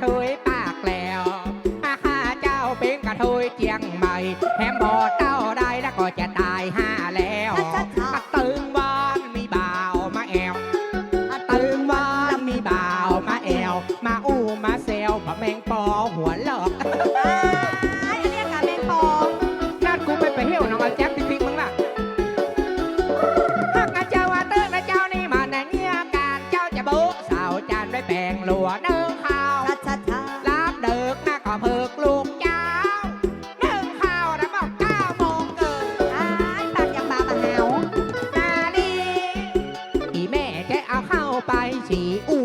เทยปากแล้วอาหาเจ้าเป็นกระเทยเจียงใหม่แถมบอเจ้าได้แล้วก็จะตายห้าแล้วกระตึงวานมีบ่าวมาแอวกระตึงวานมีบ่าวมาแอว มาอู้มาเซลบะแมงปอหัวหลอกอันนี้เรีะแมงปอนั่นกูไปไปเที่ยวน้องเอาแจ๊บติ๊กมึงล่ะหัาเจ้าติ้งอาเจ้านี่มาในเนี่ยการเจ้าจะโบ๊ะสาวจานไว้แปลงหลัวเนื้อขา ชทาลาบเดิกนะก็เพิกลูกเจ้าหนึ่งข้าล้วบอกเก้าโมงเกินอายตากยังบามาเฮานาลีอีแม่แกเอาเข้าไปฉีอู